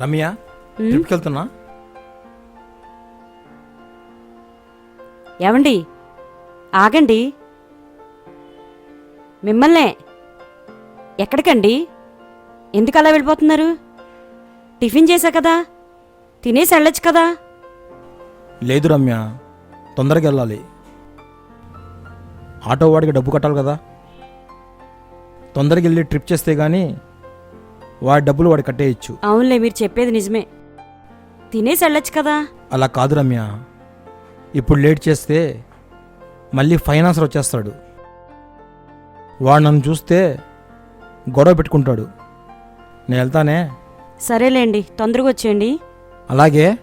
రమ్య ట్రిప్కి వెళ్తున్నా ఏమండి ఆగండి. మిమ్మల్నే ఎక్కడికండి? ఎందుకు అలా వెళ్ళిపోతున్నారు? టిఫిన్ చేశా కదా? తినేసి వెళ్ళొచ్చు కదా? లేదు రమ్య తొందరగా వెళ్ళాలి. ఆటో వాడికి డబ్బు కట్టాలి కదా? తొందరగా వెళ్ళి ట్రిప్ చేస్తే కానీ వాడి డబ్బులు వాడు కట్టేయచ్చు. అవునులే మీరు చెప్పేది నిజమే. తినేసి వెళ్ళొచ్చు కదా. అలా కాదు రమ్య. ఇప్పుడు లేట్ చేస్తే మళ్ళీ ఫైనాన్సర్ వచ్చేస్తాడు. వాడు నన్ను చూస్తే గొడవ పెట్టుకుంటాడు. నేను వెళ్తానే? సరేలేండి తొందరగా వచ్చేయండి. అలాగే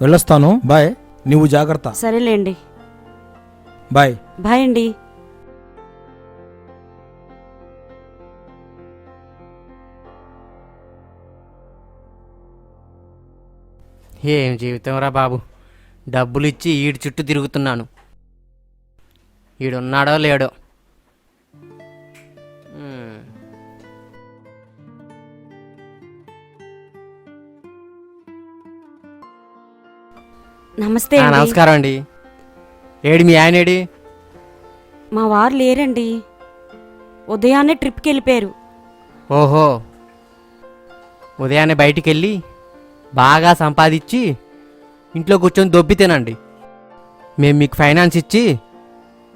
వెళ్ళొస్తాను. బాయ్ నువ్వు జాగ్రత్త. సరేలేండి. బాయ్. బాయ్ అండి. ఏం జీవితం రా బాబు? డబ్బులు ఇచ్చి ఈడి చుట్టూ తిరుగుతున్నాను. ఈడున్నాడో లేడో. నమస్తే ఆ, అండి. నమస్కారం అండి. ఏడి మీ ఆయన ఏడి? మా వారు లేరండి. ఉదయాన్నే ట్రిప్కి వెళ్ళిపోయారు ఓహో. ఉదయాన్నే బయటికి వెళ్ళి బాగా సంపాదించి ఇంట్లో కూర్చొని దొబ్బి తినండి. మేము మీకు ఫైనాన్స్ ఇచ్చి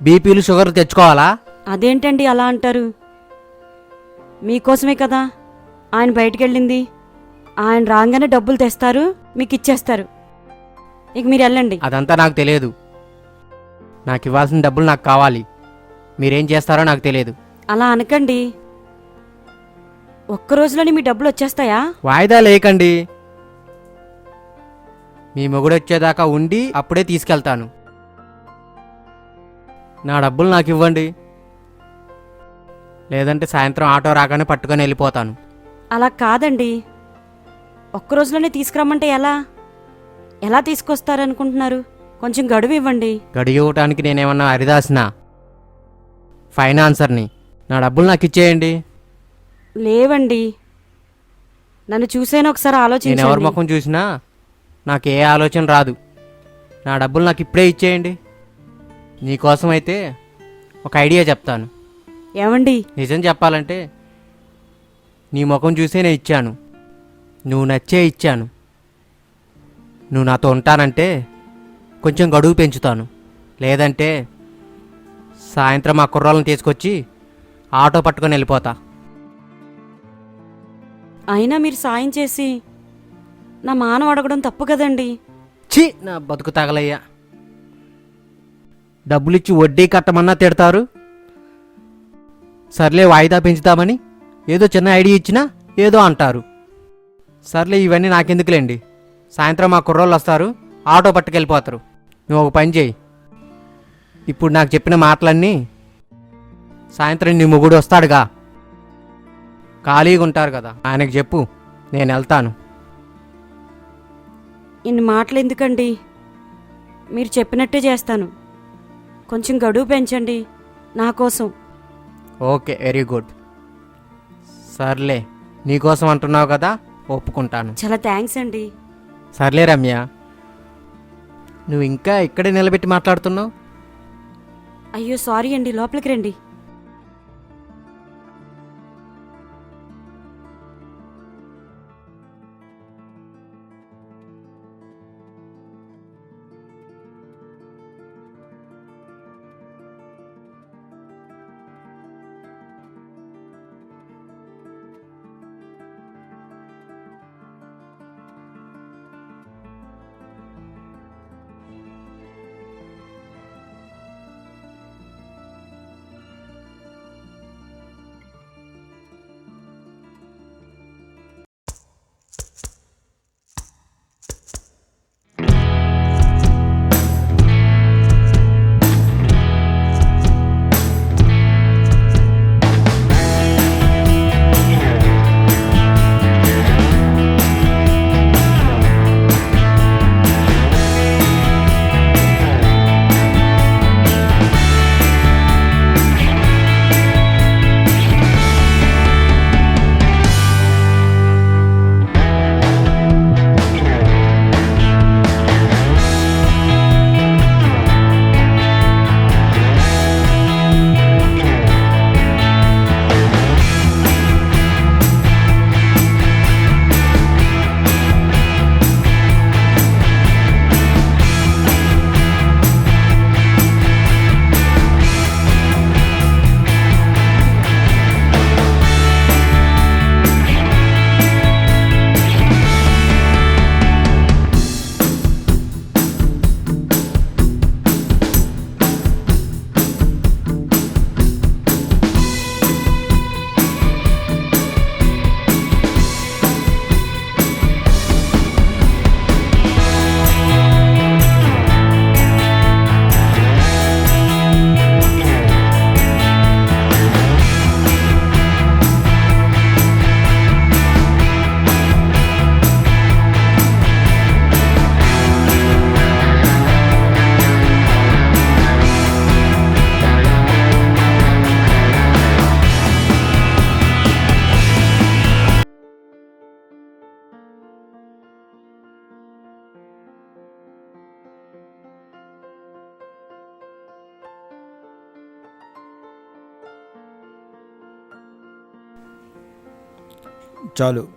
బీపీలు షుగర్ తెచ్చుకోవాలా? అదేంటండి అలా అంటారు? మీకోసమే కదా ఆయన బయటికి వెళ్ళింది ఆయన రాగానే డబ్బులు తెస్తారు మీకు ఇచ్చేస్తారు. ఇక మీరు వెళ్ళండి. అదంతా నాకు తెలియదు. నాకు ఇవ్వాల్సిన డబ్బులు నాకు కావాలి. మీరేం చేస్తారో నాకు తెలియదు. అలా అనకండి. ఒక్క రోజులోనే మీ డబ్బులు వచ్చేస్తాయా? వాయిదా లేకండి. మీ మొగుడు వచ్చేదాకా ఉండి అప్పుడే తీసుకెళ్తాను. నా డబ్బులు నాకు ఇవ్వండి లేదంటే సాయంత్రం ఆటో రాగానే పట్టుకొని వెళ్ళిపోతాను. అలా కాదండి. ఒక్క రోజులోనే తీసుకురమ్మంటే ఎలా? ఎలా తీసుకొస్తారనుకుంటున్నారు? కొంచెం గడువు ఇవ్వండి. గడియవటానికి నేనేమన్నా హరిదాస్నా? ఫైనాన్సర్ని. నా డబ్బులు నాకు ఇచ్చేయండి లేవండి. నన్ను చూసేనా ఒకసారి నేను ఎవరి ఆలోచించండి ముఖం చూసినా నాకు ఏ ఆలోచన రాదు. నా డబ్బులు నాకు ఇప్పుడే ఇచ్చేయండి. నీకోసం అయితే ఒక ఐడియా చెప్తాను. ఏమండి? నిజం చెప్పాలంటే నీ ముఖం చూసే నేను ఇచ్చాను. నువ్వు నచ్చే ఇచ్చాను. నువ్వు నాతో ఉంటానంటే కొంచెం గడువు పెంచుతాను. లేదంటే సాయంత్రం ఆ కుర్రాలను తీసుకొచ్చి ఆటో పట్టుకొని వెళ్ళిపోతా. అయినా మీరు సాయం చేసి నా మానం అడగడం తప్పు కదండి. ఛీ నా బతుకు తగలయ్యా. డబ్బులిచ్చి వడ్డీ కట్టమన్నా తిడతారు? సర్లే వాయిదా పెంచుతామని ఏదో చిన్న ఐడియా ఇచ్చినా ఏదో అంటారు. సర్లే ఇవన్నీ నాకెందుకులేండి. సాయంత్రం మా కుర్రోళ్ళు వస్తారు ఆటో పట్టుకెళ్ళిపోతారు. నువ్వు ఒక పని చేయి. ఇప్పుడు నాకు చెప్పిన మాటలన్నీ సాయంత్రం నీ మొగుడు వస్తాడుగా. ఖాళీగా ఉంటారు కదా ఆయనకు చెప్పు నేను వెళ్తాను. ఇన్ని మాటలు ఎందుకండి? మీరు చెప్పినట్టే చేస్తాను. కొంచెం గడువు పెంచండి నా కోసం. Okay very good. సర్లే నీకోసం అంటున్నావు కదా ఒప్పుకుంటాను. చాలా థ్యాంక్స్ అండి. సర్లే రమ్య. నువ్వు ఇంకా ఇక్కడే నిలబెట్టి మాట్లాడుతున్నావు? అయ్యో సారీ అండి లోపలికి రండి. చాలు.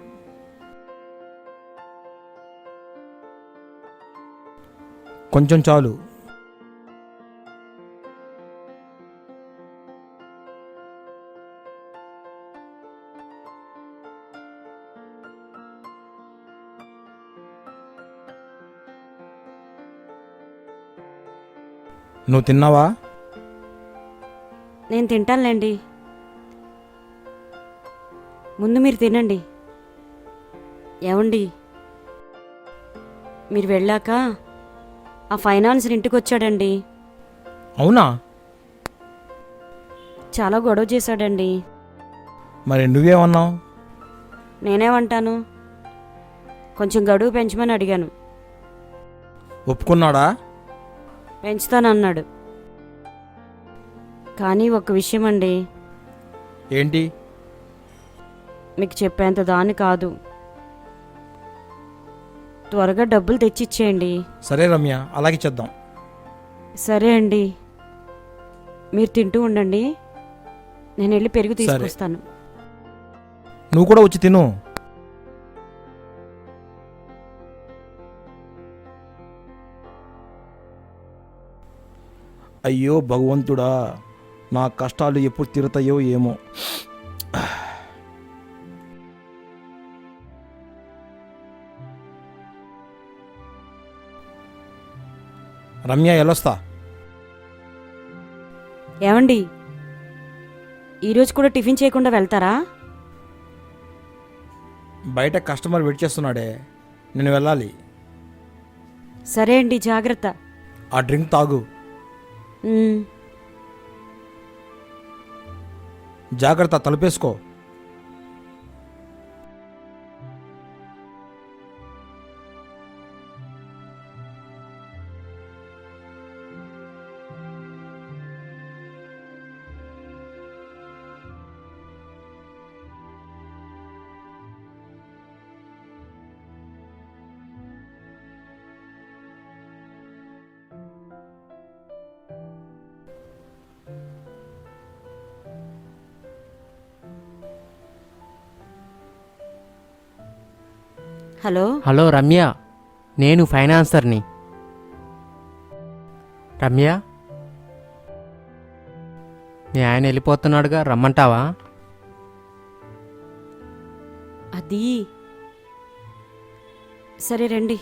కొంచెం చాలు. నువ్వు తిన్నావా? నేను తింటానులేండి. ముందు మీరు తినండి. ఏమండి? మీరు వెళ్ళాక ఆ ఫైనాన్స్ ఇంటికి వచ్చాడండి అవునా? చాలా గొడవ చేశాడండి. మరి నువ్వేమన్నావు నేనేమంటాను? కొంచెం గడువు పెంచమని అడిగాను. ఒప్పుకున్నాడా? పెంచుతానన్నాడు. కానీ ఒక విషయం అండి ఏంటి? మీకు చెప్పేంత దాని కాదు. త్వరగా డబ్బులు తెచ్చిచ్చేయండి. సరే రమ్య అలాగే చేద్దాం. సరే అండి. మీరు తింటూ ఉండండి. నేను వెళ్ళి పెరుగు. తీసుకొస్తాను. నువ్వు కూడా వచ్చి తిను. అయ్యో భగవంతుడా నా కష్టాలు ఎప్పుడు తీరుతాయో ఏమో. రమ్య ఎల్లొస్తా ఏమండి? ఈరోజు కూడా టిఫిన్ చేయకుండా వెళ్తారా? బయట కస్టమర్ వెయిట్ చేస్తున్నాడే. నేను వెళ్ళాలి. సరే అండి జాగ్రత్త. ఆ డ్రింక్ తాగు. ఉమ్, జాగ్రత్త తలుపేసుకో. హలో? హలో రమ్య. నేను ఫైనాన్సర్ని. రమ్య? మీ ఆయన వెళ్ళిపోతున్నాడుగా రమ్మంటావా? అది. సరే రండి.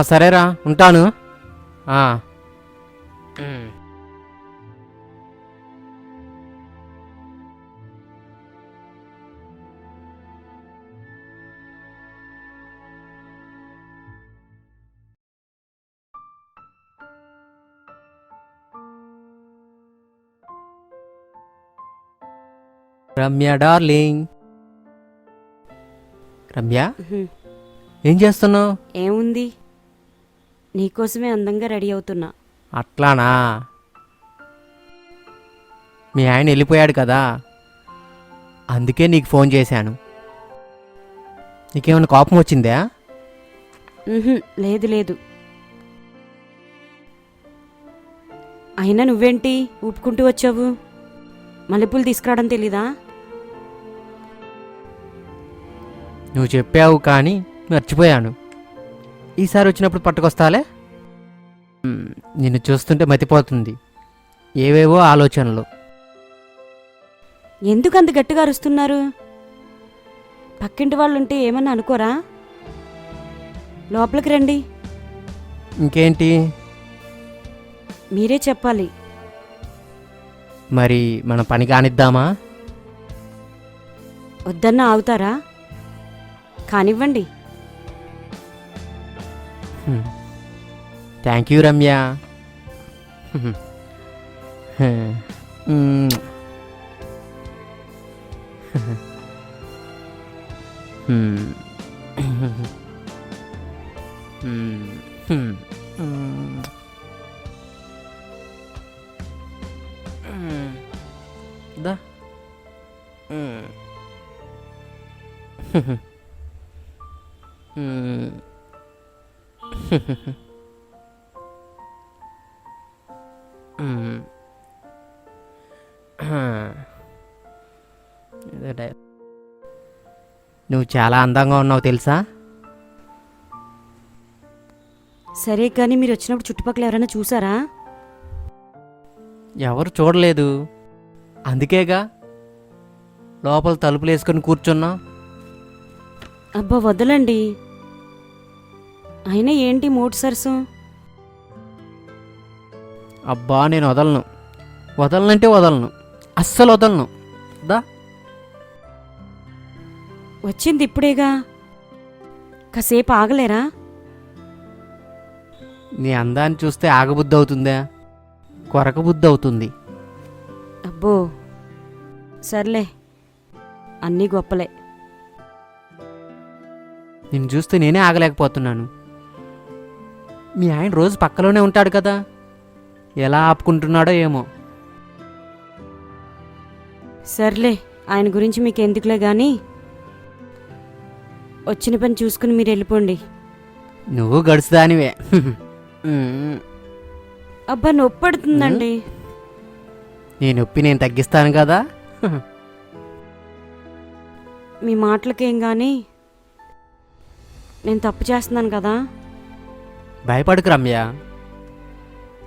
సరేరా ఉంటాను. రమ్య డార్లింగ్. రమ్య? ఏం చేస్తున్నావు? ఏముంది? నీకోసమే అందంగా రెడీ అవుతున్నా. అట్లానా? మీ ఆయన వెళ్ళిపోయాడు కదా. అందుకే నీకు ఫోన్ చేశాను. నీకేమైనా కోపం వచ్చిందా? ఉహు, లేదు లేదు. అయినా నువ్వేంటి? ఊపుకుంటూ వచ్చావు? మల్లెపూలు తీసుకురావడం తెలీదా? నువ్వు చెప్పావు కానీ మర్చిపోయాను. ఈసారి వచ్చినప్పుడు పట్టుకొస్తాలే? నిన్ను చూస్తుంటే మతిపోతుంది. ఏవేవో ఆలోచనలు. ఎందుకు అంత గట్టిగా అరుస్తున్నారు? పక్కింటి వాళ్ళుంటే ఏమన్నా అనుకోరా? లోపలికి రండి. ఇంకేంటి? మీరే చెప్పాలి. మరి మన పని కానిద్దామా? వద్దన్నా ఆగుతారా? కానివ్వండి. థ్యాంక్ యూ రమ్య మ్. మ్. నువ్వు చాలా అందంగా ఉన్నావు తెలుసా? సరే కానీ మీరు వచ్చినప్పుడు చుట్టుపక్కల ఎవరైనా చూసారా? ఎవరు చూడలేదు. అందుకేగా లోపల తలుపులు వేసుకొని కూర్చున్నా. అబ్బా వదలండి. అయినా ఏంటి మూడు సరసం? అబ్బా నేను వదలను. వదలనంటే వదలను. అస్సలు వదలను. దా. వచ్చింది ఇప్పుడేగా. కాసేపు ఆగలేరా? నీ అందాన్ని చూస్తే ఆగబుద్ధి అవుతుందా? కొరక బుద్ధి అవుతుంది. అబ్బో. సర్లే. అన్నీ గొప్పలే. నిన్ను చూస్తే నేనే ఆగలేకపోతున్నాను. మీ ఆయన రోజు పక్కలోనే ఉంటాడు కదా. ఎలా ఆపుకుంటున్నాడో ఏమో. సర్లే ఆయన గురించి మీకు ఎందుకులే కానీ వచ్చిన పని చూసుకుని మీరు వెళ్ళిపోండి. నువ్వు గడుచుదానివే అబ్బా నొప్పి పడుతుందండి నీ నొప్పి నేను తగ్గిస్తాను కదా. మీ మాటలకేం కానీ నేను తప్పు చేస్తున్నాను కదా. భయపడకు రమ్య.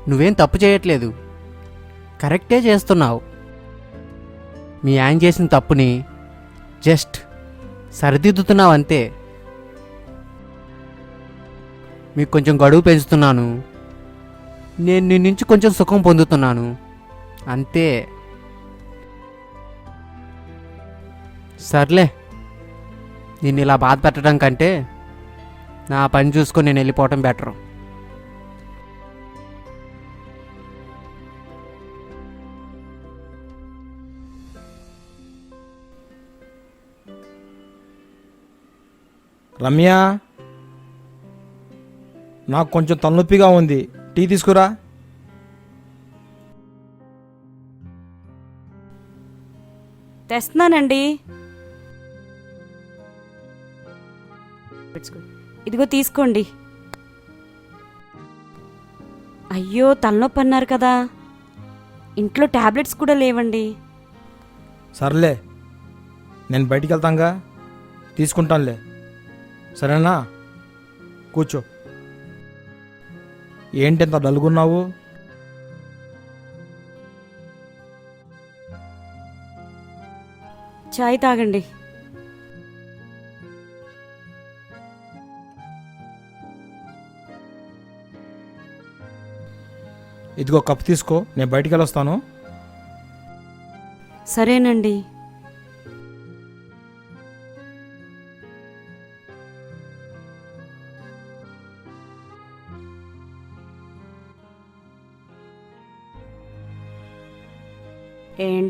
నువ్వేం తప్పు చేయట్లేదు. కరెక్టే చేస్తున్నావు. మీ ఆయన చేసిన తప్పుని జస్ట్ సరిదిద్దుతున్నావు అంతే మీకు కొంచెం గడువు పెంచుతున్నాను. నేను నీ నుంచి కొంచెం సుఖం పొందుతున్నాను. అంతే. సర్లే. నిన్ను ఇలా బాధ పెట్టడం కంటే నా పని చూసుకొని నేను వెళ్ళిపోవటం బెటర్. రమ్య నాకు కొంచెం తలనొప్పిగా ఉంది. టీ తీసుకురా. తెస్తున్నానండి. ఇదిగో తీసుకోండి. అయ్యో తలనొప్పి అన్నారు కదా. ఇంట్లో టాబ్లెట్స్ కూడా లేవండి. సర్లే నేను బయటికి వెళ్తాంగా. తీసుకుంటానులే. సరేనా? కూర్చో. ఏంటి ఇంత డల్గున్నావు? చాయ్ తాగండి. ఇదిగో కప్ తీసుకో నేను బయటికి వెళ్ళొస్తాను సరేనండి.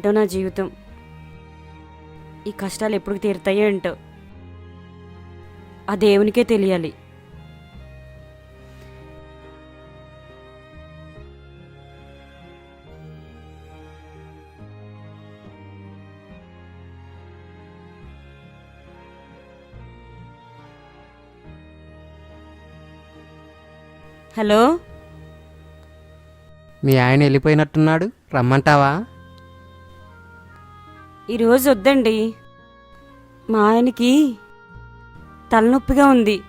ఏంటో నా జీవితం. ఈ కష్టాలు ఎప్పుడు తీరుతాయో ఏంటో ఆ దేవునికే తెలియాలి. హలో? మీ ఆయన వెళ్ళిపోయినట్టున్నాడు. రమ్మంటావా? ఈరోజు వద్దండి. మా ఆయనకి తలనొప్పిగా ఉంది.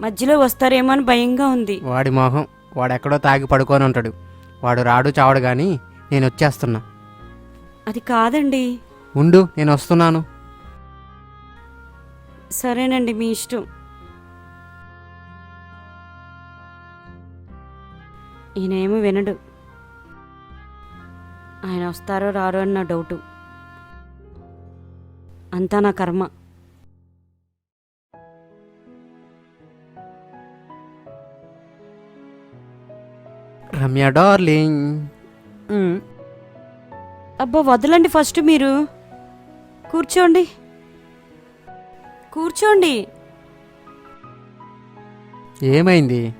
మధ్యలో వస్తారేమో అని భయంగా ఉంది. వాడి మొహం వాడెక్కడో తాగి పడుకొని ఉంటాడు. వాడు రాడు చావడు కానీ నేను వచ్చేస్తున్నా. అది కాదండి. ఉండు నేను వస్తున్నాను. సరేనండి మీ ఇష్టం. ఈయనేమో వినడు. ఆయన వస్తారో రారో అని నా డౌటు. అంతా నా కర్మ. రమ్య డార్లింగ్. అబ్బా వదలండి ఫస్ట్ మీరు. కూర్చోండి. కూర్చోండి. ఏమైంది?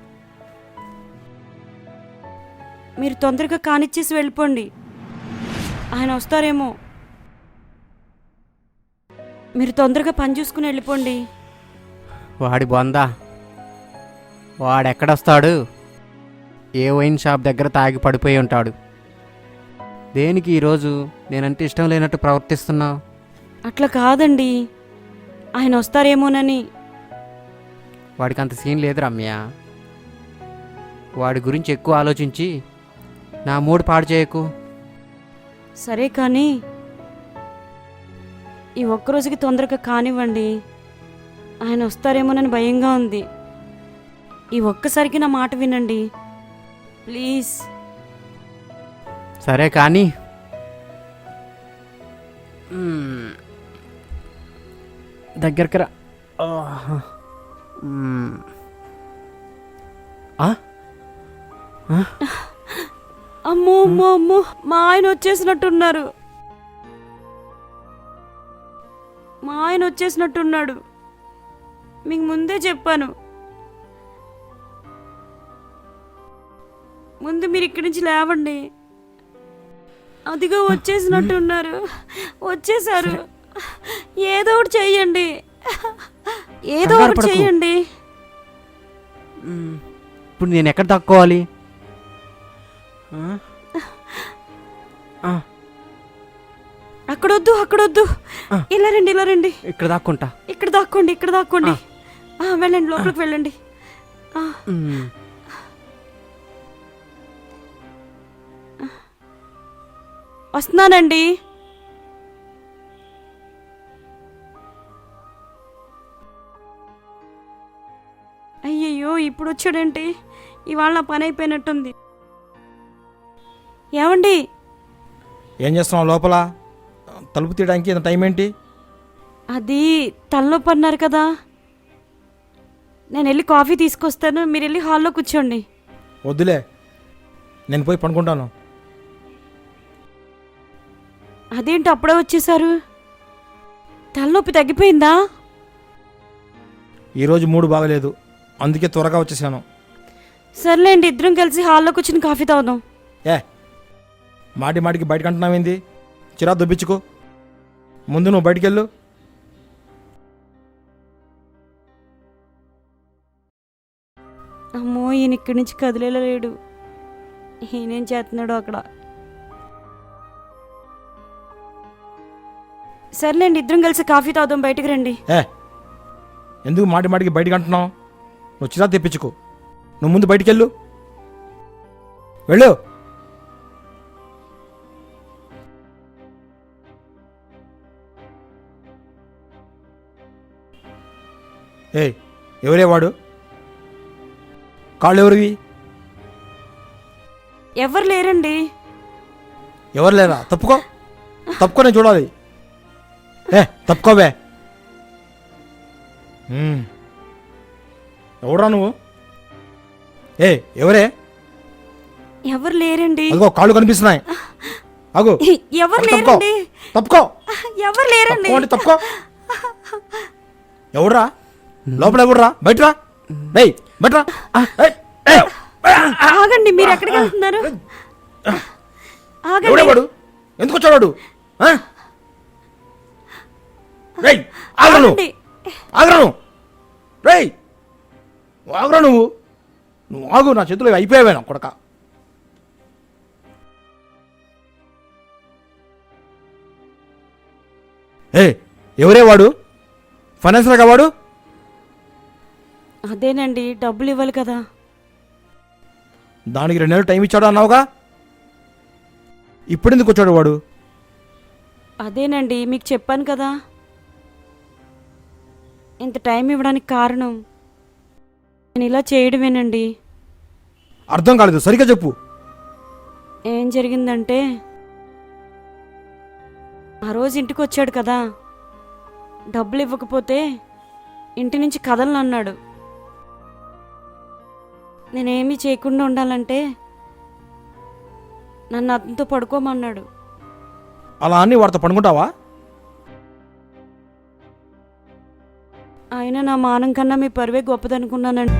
మీరు తొందరగా కానిచ్చేసి వెళ్ళిపోండి. ఆయన వస్తారేమో. మీరు తొందరగా పని చూసుకుని వెళ్ళిపోండి. వాడి బొందా. వాడెక్కడొస్తాడు? ఏ వైన్ షాప్ దగ్గర తాగి పడిపోయి ఉంటాడు. దేనికి ఈరోజు నేనంటే ఇష్టం లేనట్టు ప్రవర్తిస్తున్నావు? అట్లా కాదండి. ఆయన వస్తారేమోనని. వాడికి అంత సీన్ లేదు రమ్య. వాడి గురించి ఎక్కువ ఆలోచించి నా మూడు పాడు చేయకు. సరే కానీ ఈ ఒక్కరోజుకి తొందరగా కానివ్వండి. ఆయన వస్తారేమోనని భయంగా ఉంది. ఈ ఒక్కసారికి నా మాట వినండి. ప్లీజ్. సరే కానీ. దగ్గరికి రా. ఆ? అమ్మో అమ్మో అమ్మో మా ఆయన వచ్చేసినట్టున్నారు. మా ఆయన వచ్చేసినట్టున్నాడు. మీకు ముందే చెప్పాను. ముందు మీరు ఇక్కడి నుంచి లేవండి. అదిగో వచ్చేసినట్టున్నారు. వచ్చేసారు. ఏదో ఒకటి చెయ్యండి. ఏదో ఒకటి. చెయ్యండి. ఇప్పుడు నేను ఎక్కడ తక్కువాలి అక్కడొద్దు అక్కడొద్దు. ఇలా రండి ఇలా రండి. ఇక్కడ దాక్కుంటా. ఇక్కడ దాక్కోండి ఇక్కడ దాక్కోండి. ఆ, వెళ్ళండి లోపలికి వెళ్ళండి. వస్తున్నానండి. అయ్యయ్యో ఇప్పుడు వచ్చాడేంటి ఇవాళ పని అయిపోయినట్టుంది ఏమండి? ఏం చేస్తున్నావు లోపల? తలుపు తీయడానికి ఇంత టైం ఏంటి? అది తలనొప్పి అన్నారు కదా. నేను వెళ్ళి కాఫీ తీసుకొస్తాను మీరు వెళ్ళి హాల్లో కూర్చోండి. వద్దులే. నేను పోయి పడుకుంటాను. అదేంటి అప్పుడే వచ్చేసారు తలనొప్పి తగ్గిపోయిందా? ఈరోజు మూడు బాగలేదు. అందుకే త్వరగా వచ్చేసాను. సర్లేండి ఇద్దరం కలిసి హాల్లో కూర్చుని కాఫీ తాగుదాం. ఏ మాటి మాటికి బయటకు అంటున్నావేంది చిరా దుబ్బించుకో ముందు నువ్వు బయటికి వెళ్ళు అమ్మో ఈయన ఇక్కడి నుంచి కదిలేలేడు. ఈయనేం చేస్తున్నాడు అక్కడ. సర్లేండి ఇద్దరం కలిసి కాఫీ తాగుదాం బయటికి రండి. ఏ ఎందుకు మాటి మాటికి బయటికి అంటున్నావు నువ్వు చిరా తెప్పించుకో. నువ్వు ముందు బయటికి వెళ్ళు. ఏ ఎవరే వాడు? కాళ్ళు ఎవరివి? ఎవరు లేరండి? ఎవరు లేరా? తప్పుకో. తప్పుకో నేను చూడాలి. ఏ తప్పుకోవే మ్మ్. ఎవడురా నువ్వు? ఏ ఎవరే? ఎవరు లేరండి? అదిగో కాళ్ళు కనిపిస్తున్నాయి. అగు ఎవరు లేరండి? తప్పుకో. ఎవరు లేరండి? తప్పుకో. ఎవడురా? లోపల ఎవడురా బయటరా? బయటరా? ఏయ్, ఏయ్, ఆగండి మీరు ఎక్కడికి వెళ్తున్నారు? ఎవడేవాడు ఎందుకు వచ్చాడు వాడు? రేయ్ ఆగరా నువ్వు. ఆగరా నువ్వు. రేయ్ నువ్వు ఆగరా నువ్వు. నువ్వు ఆగు నా చేతిలో అయిపోయావే నా కొడక. ఏ ఎవరే వాడు? ఫైనాన్సర్గా వాడు? అదేనండి డబ్బులు ఇవ్వాలి కదా. దానికి రెండు నెలలు టైం ఇచ్చాడు అన్నావుగా? ఇప్పుడు ఎందుకు వచ్చాడు వాడు? అదేనండి మీకు చెప్పాను కదా. ఇంత టైం ఇవ్వడానికి కారణం. నేను ఇలా చేయడమేనండి. అర్థం కాలేదు సరిగ్గా చెప్పు. ఏం జరిగిందంటే ఆ రోజు ఇంటికి వచ్చాడు కదా. డబ్బులు ఇవ్వకపోతే ఇంటి నుంచి కదలను అన్నాడు. నేనేమీ చేయకుండా ఉండాలంటే నన్ను అతనితో పడుకోమన్నాడు. అలా అన్ని వాడితో పడుకుంటావా? ఆయన నా మానం కన్నా మీ పరువే గొప్పదనుకున్నానండి.